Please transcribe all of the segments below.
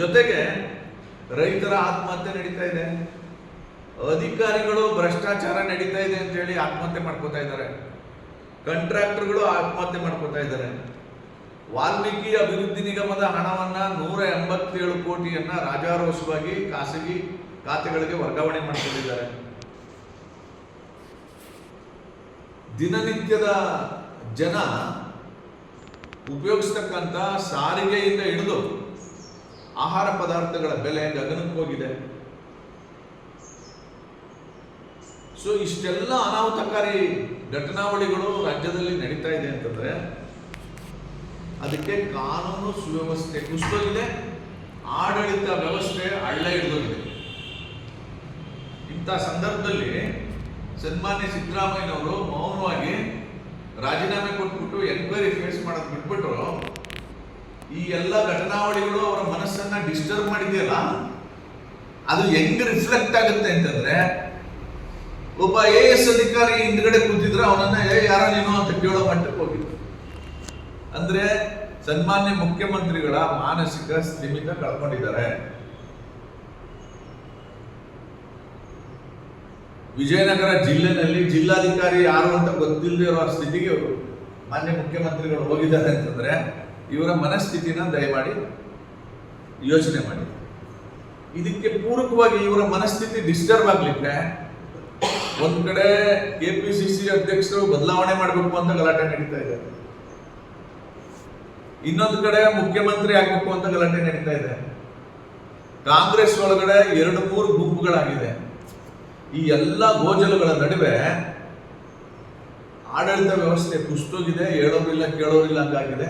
ಜೊತೆಗೆ ರೈತರ ಆತ್ಮಹತ್ಯೆ ನಡೀತಾ ಇದೆ. ಅಧಿಕಾರಿಗಳು ಭ್ರಷ್ಟಾಚಾರ ನಡೀತಾ ಇದೆ ಅಂತ ಹೇಳಿ ಆತ್ಮಹತ್ಯೆ ಮಾಡ್ಕೋತಾ ಇದ್ದಾರೆ. ಕಾಂಟ್ರಾಕ್ಟರ್ಗಳು ಆತ್ಮಹತ್ಯೆ ಮಾಡ್ಕೋತಾ ಇದ್ದಾರೆ. ವಾಲ್ಮೀಕಿ ಅಭಿವೃದ್ಧಿ ನಿಗಮದ ಹಣವನ್ನ ನೂರ ಎಂಬತ್ತೇಳು ಕೋಟಿಯನ್ನ ರಾಜಾರೋಷವಾಗಿ ಖಾಸಗಿ ಖಾತೆಗಳಿಗೆ ವರ್ಗಾವಣೆ ಮಾಡಿಕೊಂಡಿದ್ದಾರೆ. ದಿನನಿತ್ಯದ ಜನ ಉಪಯೋಗಿಸ್ತಕ್ಕಂಥ ಸಾರಿಗೆಯಿಂದ ಹಿಡಿದು ಆಹಾರ ಪದಾರ್ಥಗಳ ಬೆಲೆ ಗಗನಕ್ಕೆ ಹೋಗಿದೆ. ಸೊ ಇಷ್ಟೆಲ್ಲ ಅನಾಹುತಕಾರಿ ಘಟನಾವಳಿಗಳು ರಾಜ್ಯದಲ್ಲಿ ನಡೀತಾ ಇದೆ ಅಂತಂದ್ರೆ, ಅದಕ್ಕೆ ಕಾನೂನು ಸುವ್ಯವಸ್ಥೆ ಕುಸಿದೋಗಿದೆ ಆಡಳಿತ ವ್ಯವಸ್ಥೆ ಹಳ್ಳ ಹಿಡಿದೋಗಿದೆ. ಇಂಥ ಸಂದರ್ಭದಲ್ಲಿ ಸನ್ಮಾನ್ಯ ಸಿದ್ದರಾಮಯ್ಯನವರು ಮೌನವಾಗಿ ರಾಜೀನಾಮೆ ಕೊಟ್ಬಿಟ್ಟು ಎನ್ಕ್ವೈರಿ ಫೇಸ್ ಮಾಡೋದು ಬಿಟ್ಬಿಟ್ರು ಈ ಎಲ್ಲ ಘಟನಾವಳಿಗಳು ಅವರ ಮನಸ್ಸನ್ನ ಡಿಸ್ಟರ್ಬ್ ಮಾಡಿದೆಯಲ್ಲ, ಅದು ಹೆಂಗ್ ರಿಫ್ಲೆಕ್ಟ್ ಆಗುತ್ತೆ ಅಂತಂದ್ರೆ, ಒಬ್ಬ ಎ ಎಸ್ ಅಧಿಕಾರಿ ಹಿಂದ್ಗಡೆ ಕೂತಿದ್ರೆ ಅವನನ್ನ, ಏ, ಯಾರ ನೀನು? ಅಂತ ಕೇಳೋ ಮಟ್ಟಕ್ಕೆ ಹೋಗಿದ್ರು. ಅಂದ್ರೆ ಸನ್ಮಾನ್ಯ ಮುಖ್ಯಮಂತ್ರಿಗಳ ಮಾನಸಿಕ ಸ್ಥಿಮಿತ ಕಳ್ಕೊಂಡಿದ್ದಾರೆ. ವಿಜಯನಗರ ಜಿಲ್ಲೆನಲ್ಲಿ ಜಿಲ್ಲಾಧಿಕಾರಿ ಯಾರು ಅಂತ ಗೊತ್ತಿಲ್ಲದೆ ಇರೋ ಸ್ಥಿತಿಗೆ ಮಾನ್ಯ ಮುಖ್ಯಮಂತ್ರಿಗಳು ಹೋಗಿದ್ದಾರೆ ಅಂತಂದ್ರೆ ಇವರ ಮನಸ್ಥಿತಿನ ದಯಮಾಡಿ ಯೋಚನೆ ಮಾಡಿ. ಇದಕ್ಕೆ ಪೂರಕವಾಗಿ ಇವರ ಮನಸ್ಥಿತಿ ಡಿಸ್ಟರ್ಬ್ ಆಗ್ಲಿಕ್ಕೆ ಒಂದ್ ಕಡೆ ಕೆ ಪಿ ಸಿ ಸಿ ಅಧ್ಯಕ್ಷರು ಬದಲಾವಣೆ ಮಾಡಬೇಕು ಅಂತ ಗಲಾಟೆ ನಡೀತಾ ಇದೆ. ಇನ್ನೊಂದು ಕಡೆ ಮುಖ್ಯಮಂತ್ರಿ ಆಗ್ಬೇಕು ಅಂತ ಗಲಾಟೆ ನಡೀತಾ ಇದೆ. ಕಾಂಗ್ರೆಸ್ ಒಳಗಡೆ ಎರಡು ಮೂರು ಗುಂಪುಗಳಾಗಿದೆ. ಈ ಎಲ್ಲ ಗೋಜಲುಗಳ ನಡುವೆ ಆಡಳಿತ ವ್ಯವಸ್ಥೆ ಕುಸ್ತೋಗಿದೆ ಹೇಳೋರಿಲ್ಲ, ಕೇಳೋರಿಲ್ಲ ಹಂಗಾಗಿದೆ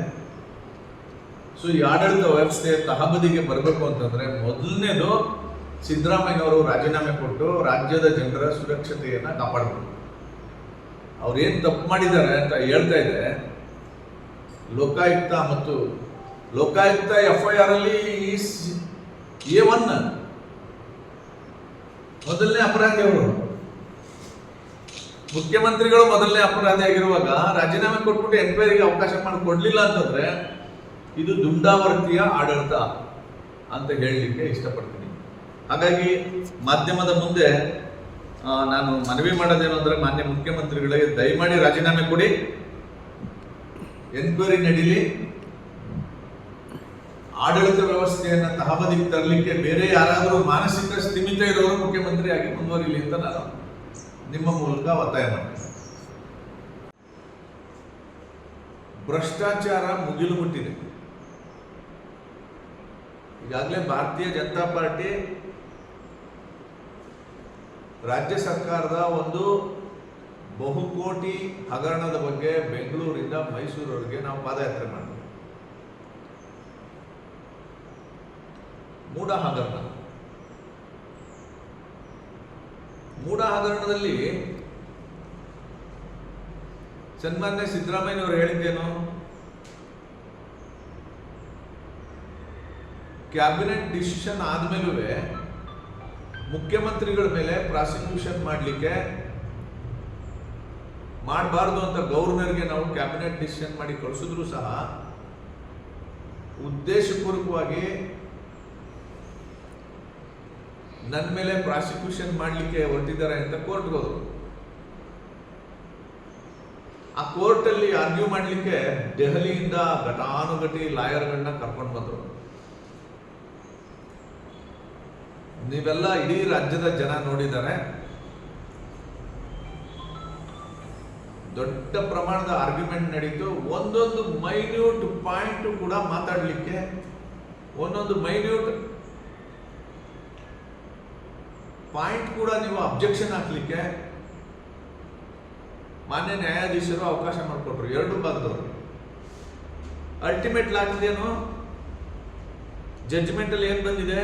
ಸೊ ಈ ಆಡಳಿತ ವ್ಯವಸ್ಥೆ ತಹಬದಿಗೆ ಬರಬೇಕು ಅಂತಂದ್ರೆ ಮೊದಲನೇದು ಸಿದ್ದರಾಮಯ್ಯನವರು ರಾಜೀನಾಮೆ ಕೊಟ್ಟು ರಾಜ್ಯದ ಜನರ ಸುರಕ್ಷತೆಯನ್ನು ಕಾಪಾಡಬೇಕು. ಏನು ತಪ್ಪು ಮಾಡಿದ್ದಾರೆ ಅಂತ ಹೇಳ್ತಾ ಇದೆ ಲೋಕಾಯುಕ್ತ ಮತ್ತು ಲೋಕಾಯುಕ್ತ ಎಫ್ ಐ ಆರ್ ಅಲ್ಲಿ ಎ ಒನ್ ಮೊದಲನೇ ಅಪರಾಧಿ ಅವರು. ಮುಖ್ಯಮಂತ್ರಿಗಳು ಮೊದಲನೇ ಅಪರಾಧಿ ಆಗಿರುವಾಗ ರಾಜೀನಾಮೆ ಕೊಟ್ಬಿಟ್ಟು ಎನ್ಕ್ವೈರಿಗೆ ಅವಕಾಶ ಮಾಡಿ ಕೊಡಲಿಲ್ಲ ಅಂತಂದ್ರೆ ಇದು ದುಂಡಾವರ್ತಿಯ ಆಡಳಿತ ಅಂತ ಹೇಳಲಿಕ್ಕೆ ಇಷ್ಟಪಡ್ತೀನಿ. ಹಾಗಾಗಿ ಮಾಧ್ಯಮದ ಮುಂದೆ ನಾನು ಮನವಿ ಮಾಡೋದೇನು ಅಂದ್ರೆ ಮಾನ್ಯ ಮುಖ್ಯಮಂತ್ರಿಗಳಿಗೆ ದಯಮಾಡಿ ರಾಜೀನಾಮೆ ಕೊಡಿ. ಎನ್ಕ್ವೈರಿ ನಡೀಲಿ. ಆಡಳಿತ ವ್ಯವಸ್ಥೆಯನ್ನು ತಹಬದಿಗೆ ತರಲಿಕ್ಕೆ ಬೇರೆ ಯಾರಾದರೂ ಮಾನಸಿಕ ಸ್ಥಿಮಿತ ಇರೋರು ಮುಖ್ಯಮಂತ್ರಿಯಾಗಿ ಮುಂದುವರಿಲಿ ಅಂತ ನಾನು ನಿಮ್ಮ ಮೂಲಕ ಒತ್ತಾಯ ಮಾಡ್ತೀನಿ. ಭ್ರಷ್ಟಾಚಾರ ಮುಗಿಲು ಮುಟ್ಟಿದೆ. ಈಗಾಗಲೇ ಭಾರತೀಯ ಜನತಾ ಪಾರ್ಟಿ ರಾಜ್ಯ ಸರ್ಕಾರದ ಒಂದು ಬಹುಕೋಟಿ ಹಗರಣದ ಬಗ್ಗೆ ಬೆಂಗಳೂರಿಂದ ಮೈಸೂರವರೆಗೆ ನಾವು ಪಾದಯಾತ್ರೆ ಮಾಡಿದ್ವಿ. ಮೂಡ ಹಗರಣ. ಮೂಡ ಹಗರಣದಲ್ಲಿ ಸನ್ಮಾನ್ಯ ಸಿದ್ದರಾಮಯ್ಯನವರು ಹೇಳಿದ್ದೇನು? ಕ್ಯಾಬಿನೆಟ್ ಡಿಸಿಷನ್ ಆದಮೇಲೂ ಮುಖ್ಯಮಂತ್ರಿಗಳ ಮೇಲೆ ಪ್ರಾಸಿಕ್ಯೂಷನ್ ಮಾಡಲಿಕ್ಕೆ ಮಾಡಬಾರ್ದು ಅಂತ ಗವರ್ನರ್ಗೆ ನಾವು ಕ್ಯಾಬಿನೆಟ್ ಡಿಸಿಷನ್ ಮಾಡಿ ಕಳಿಸಿದ್ರು ಸಹ ಉದ್ದೇಶಪೂರ್ವಕವಾಗಿ ನನ್ನ ಮೇಲೆ ಪ್ರಾಸಿಕ್ಯೂಷನ್ ಮಾಡಲಿಕ್ಕೆ ಹೊರಟಿದ್ದಾರೆ ಅಂತ ಕೋರ್ಟ್ಗೆ ಹೋದರು. ಆ ಕೋರ್ಟಲ್ಲಿ ಆರ್ಗ್ಯೂ ಮಾಡಲಿಕ್ಕೆ ದೆಹಲಿಯಿಂದ ಘಟಾನುಘಟಿ ಲಾಯರ್ಗಳನ್ನ ಕರ್ಕೊಂಡು ಬಂದರು. ನೀವೆಲ್ಲ ಇಡೀ ರಾಜ್ಯದ ಜನ ನೋಡಿದ್ದಾರೆ ದೊಡ್ಡ ಪ್ರಮಾಣದ ಆರ್ಗ್ಯುಮೆಂಟ್ ನಡೀತು. ಒಂದೊಂದು ಮೈನ್ಯೂಟ್ ಪಾಯಿಂಟ್ ಕೂಡ ಮಾತಾಡಲಿಕ್ಕೆ, ಒಂದೊಂದು ಮೈನ್ಯೂಟ್ ಪಾಯಿಂಟ್ ಕೂಡ ನೀವು ಅಬ್ಜೆಕ್ಷನ್ ಹಾಕ್ಲಿಕ್ಕೆ ಮಾನ್ಯ ನ್ಯಾಯಾಧೀಶರು ಅವಕಾಶ ಮಾಡಿಕೊಟ್ರು. ಎರಡು ಭಾಗದವರು. ಅಲ್ಟಿಮೇಟ್ ಏನು ಜಡ್ಜ್ಮೆಂಟ್ ಅಲ್ಲಿ ಏನ್ ಬಂದಿದೆ?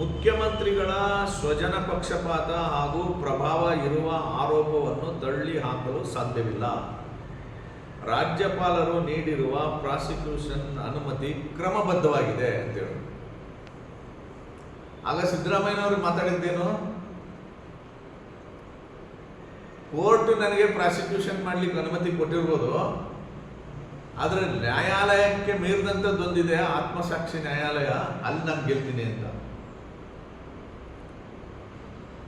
ಮುಖ್ಯಮಂತ್ರಿಗಳ ಸ್ವಜನ ಪಕ್ಷಪಾತ ಹಾಗೂ ಪ್ರಭಾವ ಇರುವ ಆರೋಪವನ್ನು ತಳ್ಳಿ ಹಾಕಲು ಸಾಧ್ಯವಿಲ್ಲ. ರಾಜ್ಯಪಾಲರು ನೀಡಿರುವ ಪ್ರಾಸಿಕ್ಯೂಷನ್ ಅನುಮತಿ ಕ್ರಮಬದ್ಧವಾಗಿದೆ ಅಂತೇಳಿ ಆಗ ಸಿದ್ದರಾಮಯ್ಯನವರು ಮಾತಾಡಿದ್ದೇನು? ಕೋರ್ಟ್ ನನಗೆ ಪ್ರಾಸಿಕ್ಯೂಷನ್ ಮಾಡ್ಲಿಕ್ಕೆ ಅನುಮತಿ ಕೊಟ್ಟಿರ್ಬೋದು, ಆದರೆ ನ್ಯಾಯಾಲಯಕ್ಕೆ ಮೀರಿದಂಥದ್ದೊಂದಿದೆ ಆತ್ಮಸಾಕ್ಷಿ ನ್ಯಾಯಾಲಯ, ಅಲ್ಲಿ ನಾನು ಗೆಲ್ತೀನಿ ಅಂತ.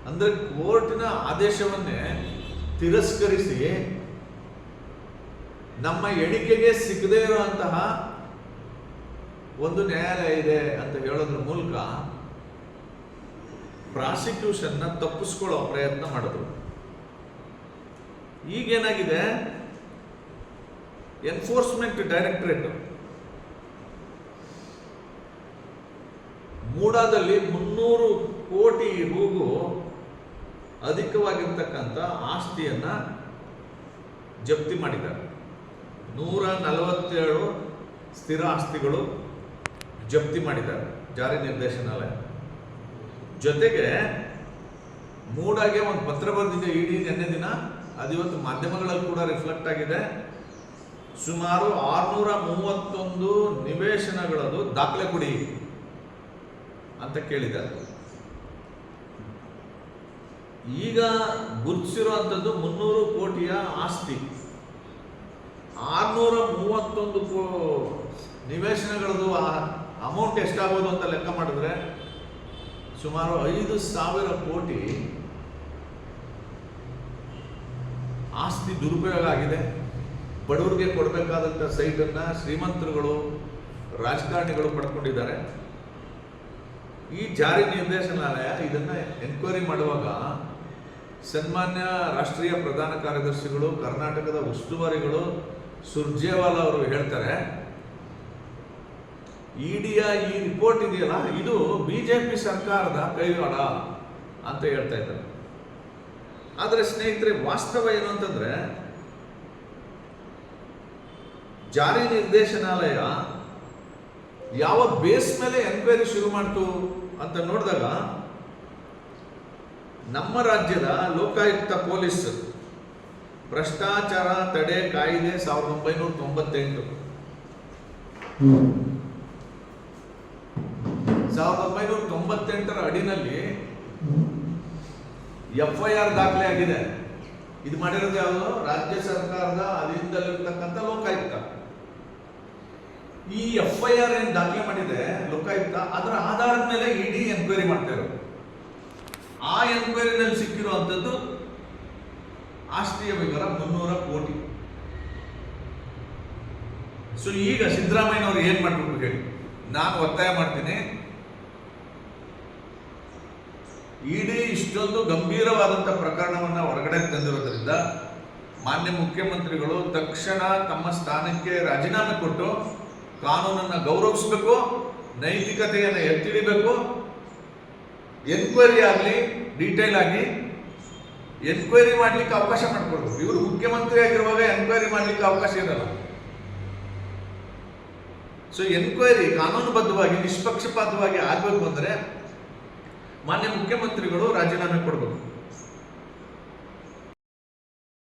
ಅಂದ್ರೆ ಕೋರ್ಟಿನ ಆದೇಶವನ್ನೇ ತಿರಸ್ಕರಿಸಿ ನಮ್ಮ ಎಣಿಕೆಗೆ ಸಿಗದೇ ಇರುವಂತಹ ಒಂದು ನ್ಯಾಯಾಲಯ ಇದೆ ಅಂತ ಹೇಳೋದ್ರ ಮೂಲಕ ಪ್ರಾಸಿಕ್ಯೂಷನ್ನ ತಪ್ಪಿಸ್ಕೊಳ್ಳೋ ಪ್ರಯತ್ನ ಮಾಡಿದ್ರು. ಈಗೇನಾಗಿದೆ? ಎನ್ಫೋರ್ಸ್ಮೆಂಟ್ ಡೈರೆಕ್ಟರೇಟ್ ಮೂಡಾದಲ್ಲಿ ಮುನ್ನೂರು ಕೋಟಿ ರೂಗೂ ಅಧಿಕವಾಗಿರ್ತಕ್ಕಂಥ ಆಸ್ತಿಯನ್ನು ಜಪ್ತಿ ಮಾಡಿದ್ದಾರೆ. ನೂರ ನಲವತ್ತೇಳು ಸ್ಥಿರ ಆಸ್ತಿಗಳು ಜಪ್ತಿ ಮಾಡಿದ್ದಾರೆ, ಜಾರಿ ನಿರ್ದೇಶನಾಲಯ. ಜೊತೆಗೆ ಮೂಡಾಗೆ ಒಂದು ಪತ್ರ ಬರೆದಿದೆ, ಇಡೀ ನಿನ್ನೆ ದಿನ. ಅದಿವತ್ತು ಮಾಧ್ಯಮಗಳಲ್ಲಿ ಕೂಡ ರಿಫ್ಲೆಕ್ಟ್ ಆಗಿದೆ. ಸುಮಾರು ಆರುನೂರ ಮೂವತ್ತೊಂದು ನಿವೇಶನಗಳದು ದಾಖಲೆ ಕೊಡಿ ಅಂತ ಕೇಳಿದ್ದಾರೆ. ಈಗ ಗುರುತಿಸಿರುವಂಥದ್ದು ಮುನ್ನೂರು ಕೋಟಿಯ ಆಸ್ತಿ. ಆರ್ನೂರ ಮೂವತ್ತೊಂದು ಕೋ ನಿವೇಶನಗಳದು ಅಮೌಂಟ್ ಎಷ್ಟಾಗೋದು ಅಂತ ಲೆಕ್ಕ ಮಾಡಿದ್ರೆ ಸುಮಾರು ಐದು ಸಾವಿರ ಕೋಟಿ ಆಸ್ತಿ ದುರುಪಯೋಗ ಆಗಿದೆ. ಬಡವರಿಗೆ ಕೊಡಬೇಕಾದಂಥ ಸೈಟನ್ನು ಶ್ರೀಮಂತರುಗಳು, ರಾಜಕಾರಣಿಗಳು ಪಡ್ಕೊಂಡಿದ್ದಾರೆ. ಈ ಜಾರಿ ನಿರ್ದೇಶನಾಲಯ ಇದನ್ನು ಎನ್ಕ್ವೈರಿ ಮಾಡುವಾಗ ಸನ್ಮಾನ್ಯ ರಾಷ್ಟ್ರೀಯ ಪ್ರಧಾನ ಕಾರ್ಯದರ್ಶಿಗಳು, ಕರ್ನಾಟಕದ ಉಸ್ತುವಾರಿಗಳು, ಸುರ್ಜೇವಾಲಾ ಅವರು ಹೇಳ್ತಾರೆ, ಇಡಿಯ ಈ ರಿಪೋರ್ಟ್ ಇದೆಯಲ್ಲ, ಇದು ಬಿಜೆಪಿ ಸರ್ಕಾರದ ಕೈವಾಡ ಅಂತ ಹೇಳ್ತಾ ಇದ್ದಾರೆ. ಆದರೆ ಸ್ನೇಹಿತರೆ, ವಾಸ್ತವ ಏನು ಅಂತಂದ್ರೆ, ಜಾರಿ ನಿರ್ದೇಶನಾಲಯ ಯಾವ ಬೇಸ್ ಮೇಲೆ ಎನ್ಕ್ವೈರಿ ಶುರು ಮಾಡ್ತು ಅಂತ ನೋಡಿದಾಗ ನಮ್ಮ ರಾಜ್ಯದ ಲೋಕಾಯುಕ್ತ ಪೊಲೀಸ್ ಭ್ರಷ್ಟಾಚಾರ ತಡೆ ಕಾಯ್ದೆ ಸಾವಿರದ ಒಂಬೈನೂರ ತೊಂಬತ್ತೆಂಟು. ಸಾವಿರದ ಒಂಬೈನೂರ ತೊಂಬತ್ತೆಂಟರ ಅಡಿನಲ್ಲಿ ಎಫ್ ಐ ಆರ್ ದಾಖಲೆ ಆಗಿದೆ. ಇದು ಮಾಡಿರೋದು ಯಾವುದು? ರಾಜ್ಯ ಸರ್ಕಾರದ ಅಧೀನದಲ್ಲಿರ್ತಕ್ಕಂಥ ಲೋಕಾಯುಕ್ತ. ಈ ಎಫ್ ಐ ಆರ್ ಏನ್ ದಾಖಲೆ ಮಾಡಿದೆ ಲೋಕಾಯುಕ್ತ, ಅದರ ಆಧಾರದ ಮೇಲೆ ಇಡಿ ಎನ್ಕ್ವೈರಿ ಮಾಡ್ತಾ ಆ ಎನ್ಕ್ವೈರಿನಲ್ಲಿ ಸಿಕ್ಕಿರುವಂಥದ್ದು ಆಸ್ತಿಯ ವಿವರ ಮುನ್ನೂರ ಕೋಟಿ. ಸೊ ಈಗ ಸಿದ್ದರಾಮಯ್ಯನವರು ಏನ್ ಮಾಡ್ಬೇಕು ಹೇಳಿ? ನಾನು ಒತ್ತಾಯ ಮಾಡ್ತೀನಿ. ಇಡೀ ಇಷ್ಟೊಂದು ಗಂಭೀರವಾದಂಥ ಪ್ರಕರಣವನ್ನ ಹೊರಗಡೆ ತಂದಿರೋದ್ರಿಂದ ಮಾನ್ಯ ಮುಖ್ಯಮಂತ್ರಿಗಳು ತಕ್ಷಣ ತಮ್ಮ ಸ್ಥಾನಕ್ಕೆ ರಾಜೀನಾಮೆ ಕೊಟ್ಟು ಕಾನೂನನ್ನ ಗೌರವಿಸಬೇಕು, ನೈತಿಕತೆಯನ್ನು ಎತ್ತಿಡಿಬೇಕು ಎನ್ಕ್ವೈರಿ ಆಗಲಿ ಡೀಟೇಲ್ ಆಗಿ ಎನ್ಕ್ವೈರಿ ಮಾಡಲಿಕ್ಕೆ ಅವಕಾಶ ಮಾಡಿಕೊಡ್ಬೇಕು. ಇವರು ಮುಖ್ಯಮಂತ್ರಿ ಆಗಿರುವಾಗ ಎನ್ಕ್ವೈರಿ ಮಾಡಲಿಕ್ಕೆ ಅವಕಾಶ ಇರಲ್ಲ. ಸೊ ಎನ್ಕ್ವೈರಿ ಕಾನೂನುಬದ್ಧವಾಗಿ, ನಿಷ್ಪಕ್ಷಪಾತವಾಗಿ ಆಗಬೇಕು ಅಂದರೆ ಮಾನ್ಯ ಮುಖ್ಯಮಂತ್ರಿಗಳು ರಾಜೀನಾಮೆ ಕೊಡಬೇಕು.